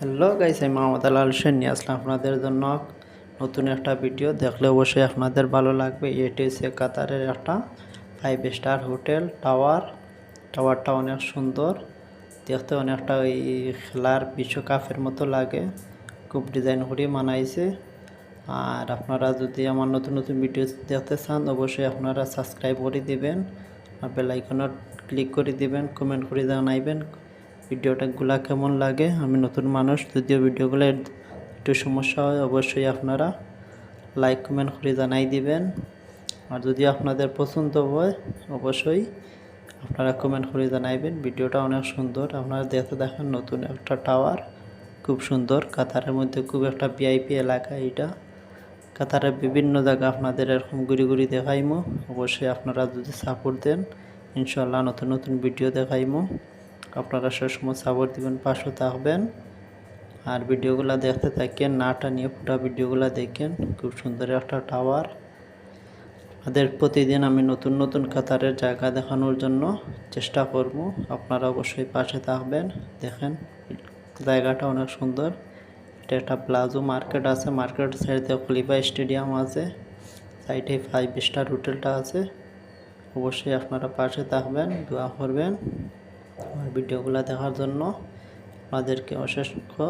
Hello guys আমি মোহাম্মদ আলাল সেন নিয়ে আসলাম আপনাদের জন্য নতুন একটা ভিডিও দেখলে অবশ্যই আপনাদের ভালো লাগবে। এটি হচ্ছে কাতারের একটা ফাইভ স্টার হোটেল টাওয়ার টাওয়ারটা অনেক সুন্দর। দেখতে অনেকটা ওই খেলার বিশ্বকাপের মতো লাগে। খুব ডিজাইন করে মানাইছে আর আপনারা যদি আমার নতুন নতুন ভিডিও দেখতে চান, অবশ্যই আপনারা সাবস্ক্রাইব করে দিবেন। আর বেল ক্লিক করে দিবেন কমেন্ট করে জানাইবেন। ভিডিওটা গুলা কেমন লাগে? আমি নতুন মানুষ, যদিও ভিডিওগুলো একটু সমস্যা হয়, অবশ্যই আপনারা লাইক কমেন্ট করে জানাই দিবেন। আর যদি আপনাদের পছন্দ হয়, অবশ্যই আপনারা কমেন্ট করে জানাইবেন। ভিডিওটা অনেক সুন্দর। আপনারা দেখতে দেখেন নতুন একটা টাওয়ার খুব সুন্দর। কাতারের মধ্যে খুব একটা ভিআইপি এলাকা এটা কাতারের বিভিন্ন জায়গা আপনাদের এরকম ঘুরি ঘুরি দেখাইমো। অবশ্যই আপনারা যদি সাপোর্ট দেন ইনশাল্লাহ নতুন নতুন ভিডিও দেখাইমো। আপনারা সবসময় সাপোর্ট দিবেন, পাশে থাকবেন। আর ভিডিওগুলো দেখতে থাকেন, নাটা নিয়ে পুরো ভিডিওগুলো দেখেন। খুব সুন্দর একটা টাওয়ার আপনাদের প্রতিদিন আমি নতুন নতুন কাতারের জায়গা দেখানোর জন্য চেষ্টা করব। আপনারা অবশ্যই পাশে থাকবেন। দেখেন, জায়গাটা অনেক সুন্দর। এটা একটা প্লাজো মার্কেট আছে। মার্কেট সাইডে খলিফা স্টেডিয়াম আছে। সাইডে ফাইভ স্টার হোটেলটা আছে। অবশ্যই আপনারা পাশে থাকবেন, দোয়া করবেন। আমার ভিডিওগুলো দেখার জন্য আপনাদেরকে অসংখ্য